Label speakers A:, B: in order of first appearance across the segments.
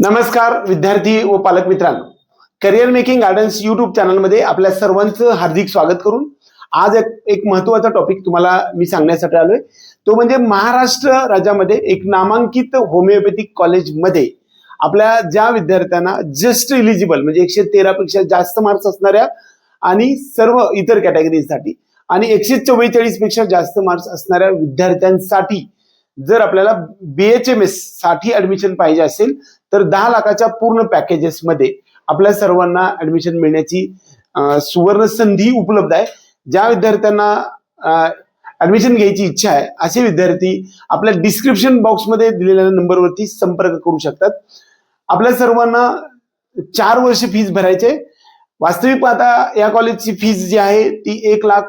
A: नमस्कार विद्यार्थी व पालक मित्रांनो. करिअर मेकिंग गार्डन्स युट्यूब चॅनलमध्ये आपल्या सर्वांचं हार्दिक स्वागत करून आज एक एक महत्त्वाचा टॉपिक तुम्हाला मी सांगण्यासाठी आलोय. तो म्हणजे महाराष्ट्र राज्यामध्ये एक नामांकित होमिओपॅथिक कॉलेजमध्ये आपल्या ज्या विद्यार्थ्यांना जस्ट इलिजिबल म्हणजे एकशे तेरा पेक्षा जास्त मार्क्स असणाऱ्या आणि सर्व इतर कॅटेगरीसाठी आणि एकशे चव्वेचाळीसपेक्षा जास्त मार्क्स असणाऱ्या विद्यार्थ्यांसाठी जर आपल्याला बी एच एम एससाठी ऍडमिशन पाहिजे असेल तर दहा लाखाच्या पूर्ण पॅकेजेसमध्ये आपल्या सर्वांना ऍडमिशन मिळण्याची सुवर्ण संधी उपलब्ध आहे. ज्या विद्यार्थ्यांना ऍडमिशन घ्यायची इच्छा आहे असे विद्यार्थी आपल्या डिस्क्रिप्शन बॉक्समध्ये दिलेल्या नंबरवरती संपर्क करू शकतात. आपल्या सर्वांना चार वर्ष फीज भरायचे वास्तविक आता या कॉलेजची फीज जी आहे ती एक लाख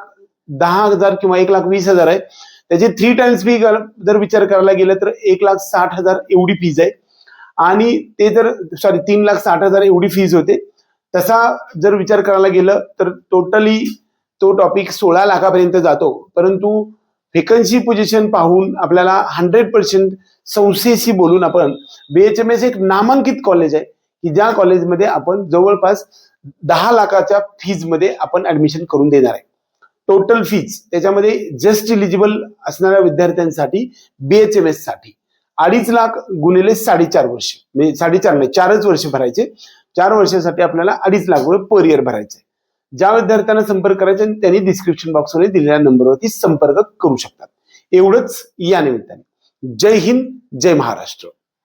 A: दहा हजार किंवा एक लाख वीस हजार आहे. त्याचे थ्री टाइम्स फी जर विचार करायला गेलं तर एक लाख साठ हजार एवढी फीज आहे. आणि ते जर सॉरी तीन लाख साठ हजार एवढी फीज होते. तसा जर विचार करायला गेलं तर टोटली तो टॉपिक सोळा लाखापर्यंत जातो. परंतु व्हेकन्सी पोझिशन पाहून आपल्याला हंड्रेड पर्सेंट संस्थेशी बोलून आपण बीएचएमएस एक नामांकित कॉलेज आहे की ज्या कॉलेजमध्ये आपण जवळपास दहा लाखाच्या फीजमध्ये आपण ऍडमिशन करून देणार आहे. टोटल फीज त्याच्यामध्ये जस्ट इलिजिबल असणाऱ्या विद्यार्थ्यांसाठी बीएचएमएससाठी. अडीच लाख गुणिले साडेचार वर्ष. म्हणजे साडेचार नाही चारच वर्ष भरायचे. चार वर्षासाठी आपल्याला अडीच लाख रुपये पर इयर भरायचे. ज्या विद्यार्थ्यांना संपर्क करायचा आणि त्यांनी डिस्क्रिप्शन बॉक्समध्ये दिलेल्या नंबरवरती संपर्क करू शकतात. एवढंच या निमित्ताने. जय हिंद जय महाराष्ट्र.